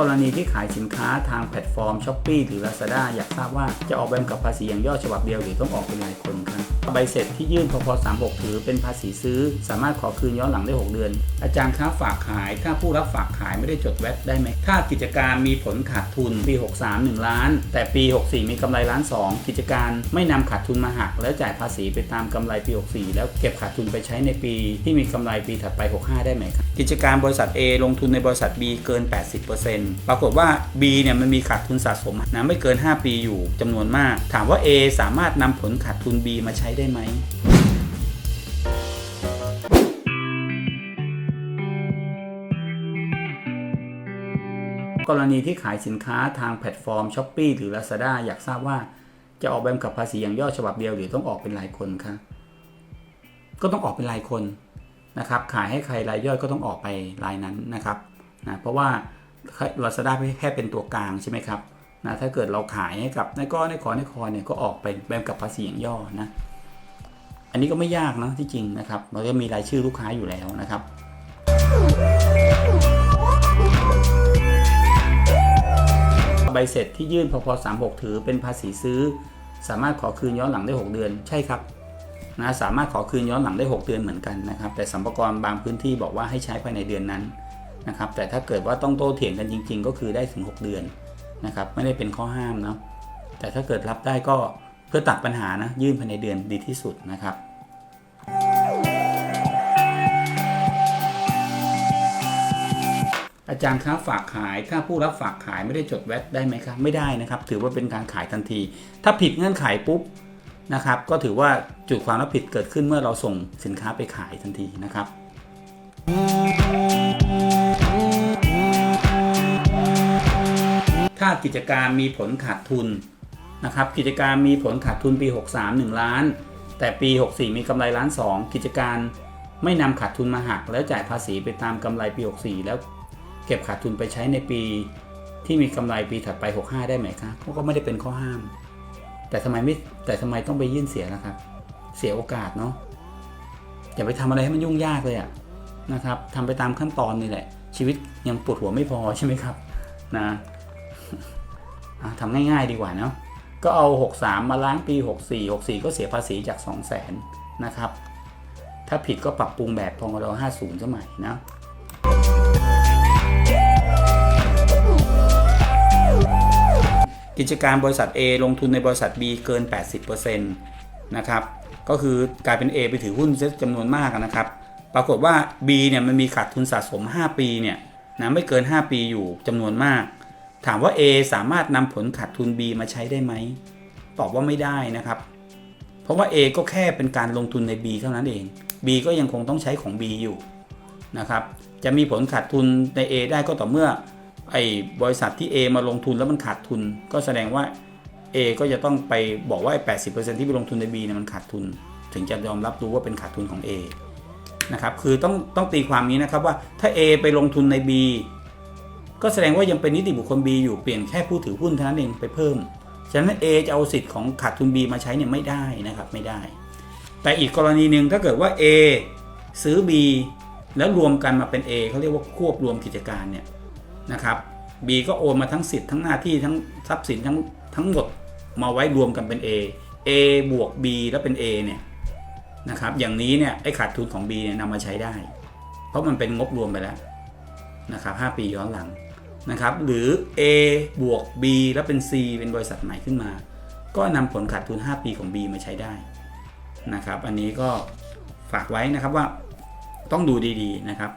กรณีที่ขายสินค้าทางแพลตฟอร์ม s h อ p e e หรือ Lazada อยากทราบว่าจะออกใบกำกับภาษีอย่างย่อฉบับเดียวหรือต้องออกเป็นรายคนครับใบเสร็จที่ยื่นพพ36ถือเป็นภาษีซื้อ สามารถขอคืนย้อนหลังได้ 6 เดือน อาจารย์ค้าฝากขาย ถ้าผู้รับฝากขายไม่ได้จดแวตได้ไหม ถ้ากิจการมีผลขาดทุนปี 63 1 ล้าน แต่ปี 64 มีกำไรล้าน 2 กิจการไม่นำขาดทุนมาหัก แล้วจ่ายภาษีไปตามกำไรปี 64 แล้วเก็บขาดทุนไปใช้ในปี ที่มีกำไรปีถัดไป 65 ได้ไหมครับกิจการบริษัท A ลงทุนในบริษัท B เกิน 80%ปรากฏว่า B เนี่ยมันมีขาดทุนสะสมนะไม่เกิน 5 ปีอยู่จำนวนมาก ถามว่า A สามารถนำผลขาดทุน B มาใช้ได้ไหมกรณีที่ขายสินค้าทางแพลตฟอร์ม s h อ p e e หรือ Lazada อยากทราบว่าจะออกใบกำกับภาษีอย่างย่อฉบับเดียวหรือต้องออกเป็นรายคนคะก็ต้องออกเป็นรายคนนะครับ ขายให้ใครรายย่อยก็ต้องออกไปรายนั้นนะครับนะเพราะว่า Lazada แค่เป็นตัวกลางใช่ไหมครับนะถ้าเกิดเราขายให้กับนายก้อนนายขอนายคอเนี่ยก็ออกไปใบกำกับภาษีอย่างย่อนะอันนี้ก็ไม่ยากนะที่จริงนะครับเราจะมีรายชื่อลูกค้าอยู่แล้วนะครับใบเสร็จที่ยื่นพพ36 ถือเป็นภาษีซื้อ สามารถขอคืนย้อนหลังได้ 6 เดือนใช่ครับนะสามารถขอคืนย้อนหลังได้ 6 เดือนเหมือนกันนะครับ แต่สัมภาระบางพื้นที่บอกว่าให้ใช้ภายในเดือนนั้น นะครับแต่ถ้าเกิดว่าต้องโต้เถียงกันจริง ๆ ก็คือได้ถึง 6 เดือนนะครับไม่ได้เป็นข้อห้ามเนาะแต่ถ้าเกิดรับได้ก็เพื่อตัดปัญหานะยื่นภายในเดือนดีที่สุดนะครับอาจารย์ค้าฝากขายถ้าผู้รับฝากขายไม่ได้จดแวตได้ไหมครับไม่ได้นะครับ ถือว่าเป็นการขายทันที ถ้าผิดเงื่อนไขปุ๊บนะครับ ก็ถือว่าจุดความรับผิดเกิดขึ้นเมื่อเราส่งสินค้าไปขายทันทีนะครับ ถ้ากิจการมีผลขาดทุนนะครับกิจการมีผลขาดทุนปี 63 1 ล้าน แต่ปี 64 มีกำไรล้าน 2 กิจการไม่นำขาดทุนมาหัก แล้วจ่ายภาษีไปตามกำไรปี 64 แล้วเก็บขาดทุนไปใช้ในปีที่มีกำไรปีถัดไป 65 ได้ไหมครับเขาก็ไม่ได้เป็นข้อห้าม แต่ทำไมไม่แต่ทำไมต้องไปยื่นเสียล่ะครับ เสียโอกาสเนาะอย่าไปทำอะไรให้มันยุ่งยากเลยอะนะครับทำไปตามขั้นตอนนี่แหละ ชีวิตยังปวดหัวไม่พอใช่ไหมครับนะ ทำง่ายๆดีกว่าเนาะก็เอา 63 มาล้างปี 64 64 ก็เสียภาษีจาก 200,000นะครับ ถ้าผิดก็ปรับปรุงแบบพงร50สมัยนะกิจการบริษัท A ลงทุนในบริษัท B เกิน 80%นะครับ ก็คือกลายเป็น A ไปถือหุ้นเซ็ตจำนวนมากนะครับ ปรากฏว่า B เนี่ยมันมีขาดทุนสะสม 5 ปีเนี่ยนะไม่เกิน 5 ปีอยู่จำนวนมาก ถามว่า A สามารถนำผลขาดทุน B มาใช้ได้ไหม ตอบว่าไม่ได้นะครับ เพราะว่า A ก็แค่เป็นการลงทุนใน B เท่านั้นเอง B ก็ยังคงต้องใช้ของ B อยู่นะครับ จะมีผลขาดทุนใน A ได้ก็ต่อเมื่อไอ้บริษัทที่ A มาลงทุนแล้วมันขาดทุน ก็แสดงว่า A ก็จะต้องไปบอกว่าไอ้80%ที่ไปลงทุนใน B เนี่ยมันขาดทุน ถึงจะยอมรับรู้ว่าเป็นขาดทุนของ A นะครับ คือต้องต้องตีความนี้นะครับว่าถ้า A ไปลงทุนใน B ก็แสดงว่ายังเป็นนิติบุคคล B อยู่เปลี่ยนแค่ผู้ถือหุ้นเท่านั้นเองไปเพิ่ม ฉะนั้น A จะเอาสิทธิ์ของขาดทุน B มาใช้เนี่ยไม่ได้นะครับไม่ได้ แต่อีกกรณีหนึ่งถ้าเกิดว่า A ซื้อ B แล้วรวมกันมาเป็น A เขาเรียกว่าควบรวมกิจการเนี่ยนะครับ B ก็โอนมาทั้งสิทธิ์ทั้งหน้าที่ทั้งทรัพย์สินทั้งทั้งหมดมาไว้รวมกันเป็น A A บวก B แล้วเป็น A เนี่ยนะครับอย่างนี้เนี่ยไอ้ขาดทุนของ B เนี่ยนำมาใช้ได้ เพราะมันเป็นงบรวมไปแล้วนะครับ5ปีย้อนหลัง นะครับหรือ A บวก B แล้วเป็น C เป็นบริษัทใหม่ขึ้นมา ก็นำผลขาดทุน 5 ปีของ B มาใช้ได้นะครับ อันนี้ก็ฝากไว้นะครับว่าต้องดูดีๆนะครับ